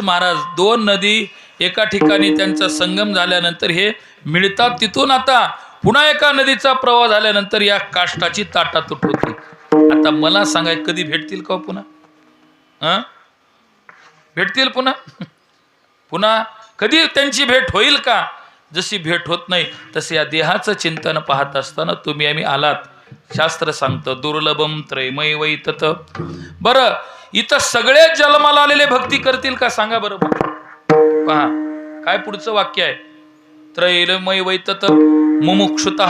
महाराज दोन नदी एका ठिकाणी त्यांचा संगम झाल्यानंतर हे मिळतात. तिथून आता पुन्हा एका नदीचा प्रवाह झाल्यानंतर या काष्टाची ताटा तुट होती आता मला सांगाय कधी भेटतील का हो पुन्हा? भेटतील पुन्हा? पुन्हा कधी त्यांची भेट होईल का? जशी भेट होत नाही तसे या देहाचं चिंतन पाहत असताना तुम्ही आम्ही आलात. शास्त्र सांगतं दुर्लभम त्रयमय वै तत बरं इथं सगळे जन्माला आलेले भक्ती करतील का सांगा बरं पहा काय पुढचं वाक्य आहे? त्रैलमय वैतत मुमुक्षुत.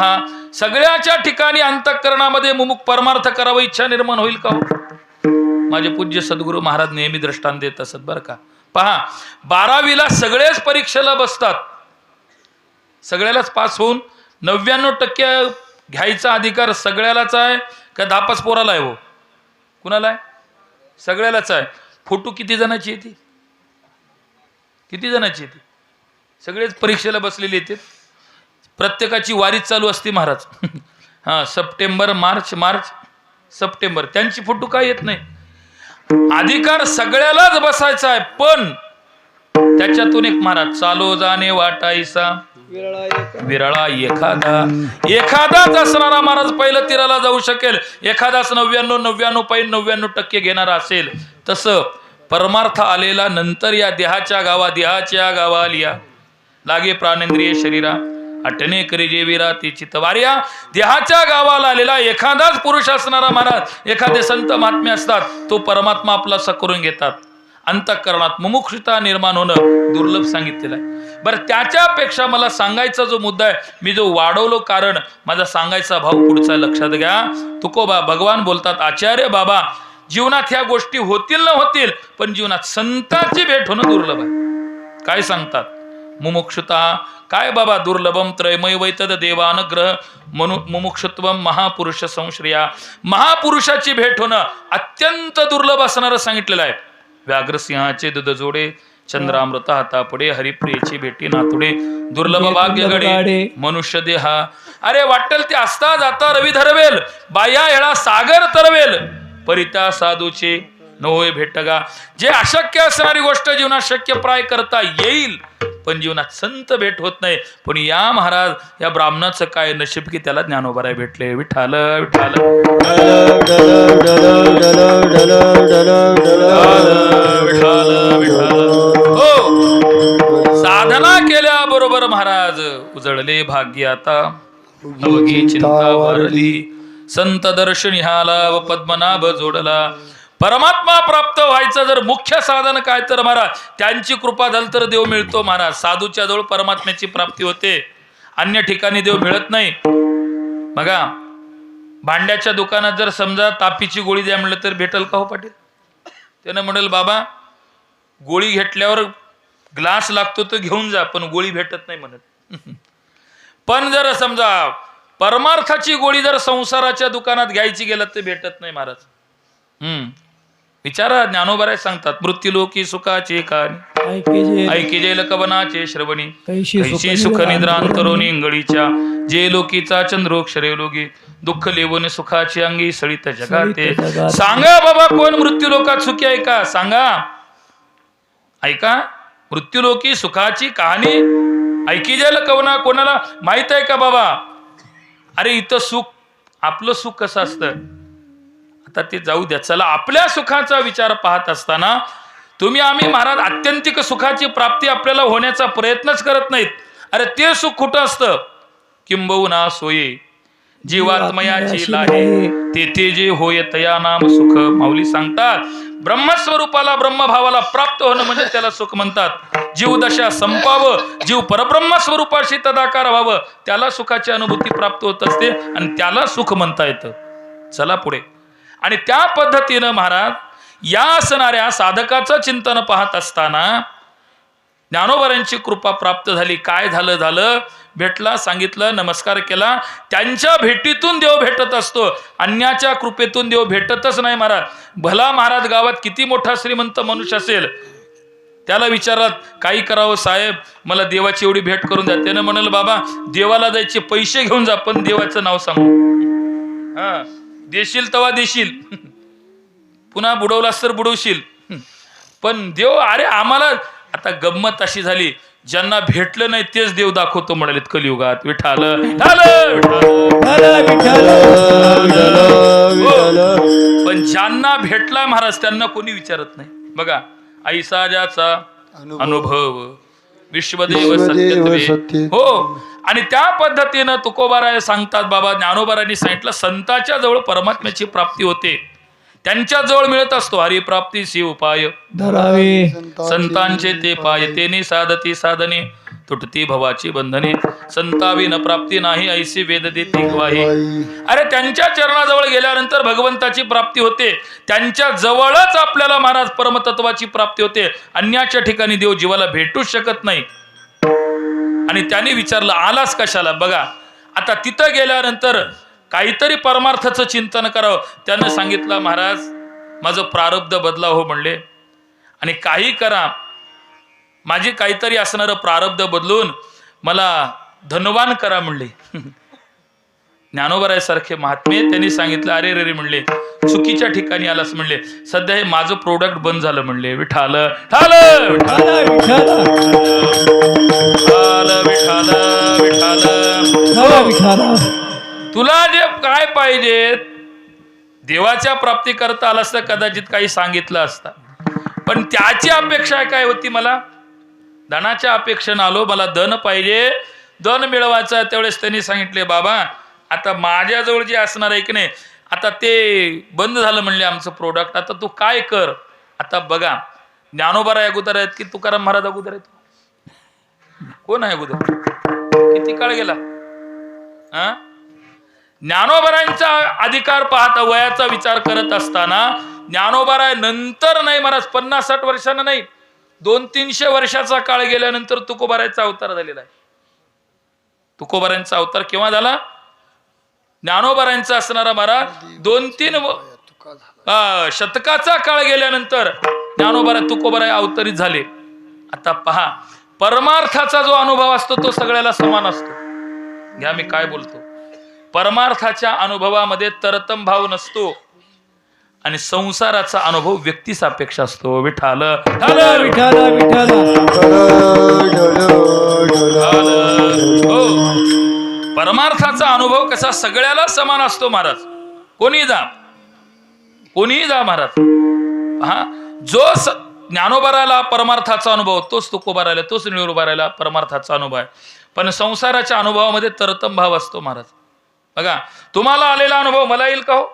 सगळ्याच्या ठिकाणी अंतःकरणामध्ये मुमुक परमार्थ करावं इच्छा निर्माण होईल का हो? माझे पूज्य सद्गुरू महाराज नेहमी दृष्टांत देत असत बरं का. पहा बारावीला सगळेच परीक्षेला बसतात. सगळ्यालाच पास होऊन नव्याण्णव टक्के घ्यायचा अधिकार सगळ्यालाच आहे का धापास पोराला आहे हो? कुणाला आहे? सगळ्यालाच आहे. फोटो किती जणाची येते किती जणाची येते सगळेच परीक्षेला बसलेले येते प्रत्येकाची वारीच चालू असते महाराज. हां सप्टेंबर मार्च मार्च सप्टेंबर. त्यांची फोटो काय येत नाही. अधिकार सगळ्यालाच बसायचा आहे पण त्याच्यातून एक महाराज चालो जाणे वाटायचा. विरळा एखादा. एखादाच असणारा महाराज पहिलं तीराला जाऊ शकेल. एखादाच नव्याण्णव नव्याण्णव पै नव्याण्णव टक्के घेणारा असेल. तसं परमार्थ आलेला नंतर या देहाच्या गावा देहाच्या गावालिया लागे प्राणेंद्रिय शरीरा. अटने करी जेवीरा ती चितवार्या देहाच्या गावाला आलेला एखादाच पुरुष असणारा महाराज एखादे संत महात्मे असतात तो परमात्मा आपला करून घेतात. अंतःकरणात मुमुक्षता निर्माण होणं दुर्लभ सांगितलेलं आहे. बरं त्याच्यापेक्षा मला सांगायचा जो मुद्दा आहे मी जो वाढवलो कारण माझा सांगायचा भाव पुढचा लक्षात घ्या. तुकोबा भगवान बोलतात आचार्य बाबा जीवनात ह्या गोष्टी होतील ना होतील पण जीवनात संतांची भेट होणं दुर्लभ आहे. काय सांगतात? मुमुक्षुता काय बाबा दुर्लभम त्रयमय वैतद देवानग्रह मनु मुमुक्षुत्वम महापुरुष संश्रिया. महापुरुषाची भेट होणं अत्यंत दुर्लभ असणारं सांगितलेलं आहे. व्याघ्रसिंहाचे दुध जोडे चंद्रामृत हातापुढे हरिप्रियेची भेटी नातुडे दुर्लभ भाग्य गडे मनुष्य देहा. अरे वाटेल ते असता जाता रवी धरवेल बाया येळा सागर तरवेल. परिता साधूचे नवय भेटगा. जे अशक्य असणारी गोष्ट जीवनात शक्य प्राय करता येईल पण जीवनात संत भेट होत नाही. पण या महाराज या ब्राह्मणाचं काय नशीब की त्याला ज्ञानोबराय भेटले. विठाल विठाल विठाल विठाल महाराज उजळले भाग्य आता. अवघी चिंता वारली संत दर्शन ह्याला व पद्मनाभ जोडला. परमात्मा प्राप्त व्हायचं जर मुख्य साधन काय तर महाराज त्यांची कृपा झाली तर देव मिळतो महाराज साधूच्या जवळ परमात्म्याची प्राप्ती होते. अन्य ठिकाणी देव मिळत नाही. बघा भांड्याच्या दुकानात जर समजा तापीची गोळी द्या म्हणलं तर भेटल का हो पाटील? त्यानं म्हणेल बाबा गोळी घेतल्यावर ग्लास लागतो तो घेऊन जा पण गोळी भेटत नाही म्हणत. पण जर समजा परमार्थाची गोळी जर संसाराच्या दुकानात घ्यायची गेलं तर भेटत नाही महाराज. हम्म. विचारा ज्ञानोबराय सांगतात मृत्यूलोकी सुखाचे कानी. ऐकी जे लकवनाचे श्रवणी. कैशी सुख निद्रांतरोनी इंगळीच्या. जे लोकीचा चंद्रोक्षरे लोगी दुःख लेवून सुखाची अंगी सळीत जगाते. सांगा बाबा कोण मृत्यू लोकात सुखी आहे का? सांगा. ऐका. मृत्यूलोकी सुखाची कहाणी ऐकी जायला कवना कोणाला माहीत आहे का बाबा? अरे इथं सुख आपलं सुख कसं असतं? आता ते जाऊ द्या. चला आपल्या सुखाचा विचार पाहत असताना तुम्ही आम्ही महाराज आत्यंतिक सुखाची प्राप्ती आपल्याला होण्याचा प्रयत्नच करत नाहीत. अरे ते सुख कुठं असतं? किंबहुना सोये. जीवात्मयाची लाहे. तेथे जे होय तया नाम सुख. माऊली सांगतात ब्रह्मस्वरूपाला ब्रह्मभावाला प्राप्त होणं म्हणजे त्याला सुख म्हणतात. जीव दशा संपावं जीव परब्रह्म स्वरूपाशी तदाकार व्हावं त्याला सुखाची अनुभूती प्राप्त होत असते आणि त्याला सुख म्हणता येतं. चला पुढे. आणि त्या पद्धतीनं महाराज या असणाऱ्या साधकाचं चिंतन पाहत असताना ज्ञानोबरांची कृपा प्राप्त झाली. काय झालं झालं? भेटला सांगितलं नमस्कार केला. त्यांच्या भेटीतून देव भेटत असतो. अन्याच्या कृपेतून देव भेटतच नाही महाराज. भला महाराज गावात किती मोठा श्रीमंत मनुष्य असेल? त्याला विचारात काही करावं साहेब? मला देवाची एवढी भेट करून द्या. त्यानं म्हणाल बाबा देवाला जायचे पैसे घेऊन जा पण देवाचं नाव सांगू. हा देशील तवा देशील. पुन्हा बुडवलास तर बुडवशील. पण देव अरे आम्हाला आता गंमत अशी झाली ज्यांना भेटलं नाही तेच देव दाखवतो म्हणालेत कलियुगात. विठाल पण ज्यांना भेटला महाराज त्यांना कोणी विचारत नाही. बघा आई साजाचा अनुभव. विश्वदेव सत्य. हो. आणि त्या पद्धतीनं तुकोबाराय सांगतात बाबा ज्ञानोबारांनी सांगितलं संताच्या जवळ परमात्म्याची प्राप्ती होते. त्यांच्या जवळ मिळत असतो. हरिप्राप्ती उपाय. धरावे. संतांचे ते पाय तेने साधती साधने तुटती भवाची बंधने. संताविन प्राप्ती नाही ऐसी वेद देती ग्वाही. अरे त्यांच्या चरणाजवळ गेल्यानंतर भगवंताची प्राप्ती होते. त्यांच्या जवळच आपल्याला महाराज परमतत्वाची प्राप्ती होते. अन्याच्या ठिकाणी देव जीवाला भेटूच शकत नाही. आणि त्याने विचारलं आलास कशाला? बघा आता तिथं गेल्यानंतर काहीतरी परमार्थाचं चिंतन करावं. त्यानं सांगितलं महाराज माझं प्रारब्ध बदला हो म्हणले. आणि काही करा. माझी काहीतरी असणारं प्रारब्ध बदलून मला धनवान करा म्हणले. ज्ञानोबरायसारखे महात्मे त्यांनी सांगितलं अरे रे रे म्हणले. चुकीच्या ठिकाणी आलास म्हणले. सध्या हे माझं प्रोडक्ट बंद झालं म्हणले. विठाल ठाल विठाल विठाल विठाल विठाल. हो, तुला जे काय पाहिजे देवाच्या प्राप्ती करता आलं असतं कदाचित काही सांगितलं असता. पण त्याची अपेक्षा काय होती मला? धनाच्या अपेक्षेनं आलो मला धन पाहिजे. धन मिळवायचं त्यावेळेस त्यांनी सांगितले बाबा आता माझ्याजवळ जे असणार आहे की नाही आता ते बंद झालं म्हणले आमचं प्रोडक्ट आता तू काय कर? आता बघा ज्ञानोबारा अगोदर आहेत की तुकाराम महाराज अगोदर आहेत? कोण आहे अगोदर? किती काळ गेला? हा? ज्ञानोबरांचा अधिकार पाहता वयाचा विचार करत असताना ज्ञानोबराय नंतर नाही महाराज पन्नास साठ वर्षांना नाही दोन तीनशे वर्षाचा काळ गेल्यानंतर तुकोबारायचा अवतार झालेला आहे. तुकोबारांचा अवतार केव्हा झाला? ज्ञानोबारांचा असणारा महाराज दोन तीन शतकाचा काळ गेल्यानंतर ज्ञानोबारा तुकोबाराय अवतरित झाले. आता पहा परमार्थाचा जो अनुभव असतो तो सगळ्याला समान असतो. घ्या मी काय बोलतो. परमार्थाच्या अनुभवामध्ये तरतम भाव नसतो. आणि संसाराचा अनुभव व्यक्तिसापेक्ष असतो. विठाल विठाल विठाल हो. परमार्थाचा अनुभव कसा सगळ्याला समान असतो महाराज? कोणी जा. कोणीही जा महाराज. हा? जो ज्ञानोबाराला परमार्थाचा अनुभव तोच तुकोबारायला तोच निळोबारायला परमार्थाचा अनुभव आहे. पण संसाराच्या अनुभवामध्ये तरतम भाव असतो महाराज. बघा तुम्हाला आलेला अनुभव मला येईल का हो?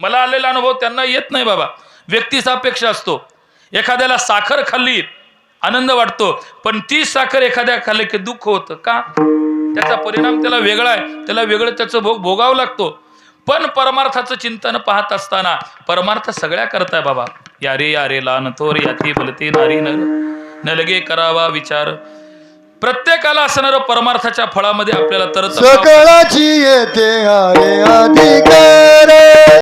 मला आलेला अनुभव त्यांना येत नाही बाबा. व्यक्तिसापेक्ष असतो. एखाद्याला साखर खाल्ली आनंद वाटतो पण ती साखर एखाद्या खाल्ली की दुःख होतं का? त्याचा परिणाम त्याला वेगळा आहे. त्याला वेगळं त्याचं भोग भोगावं लागतो. पण परमार्थाचं चिंतन पाहत असताना परमार्थ सगळ्या करताय बाबा. यारे यारे लान थोर याती बलते नारी नर. न लगे करावा विचार. प्रत्येकाला असणारं परमार्थाच्या फळामध्ये आपल्याला तर सकळाची येते अधिकार.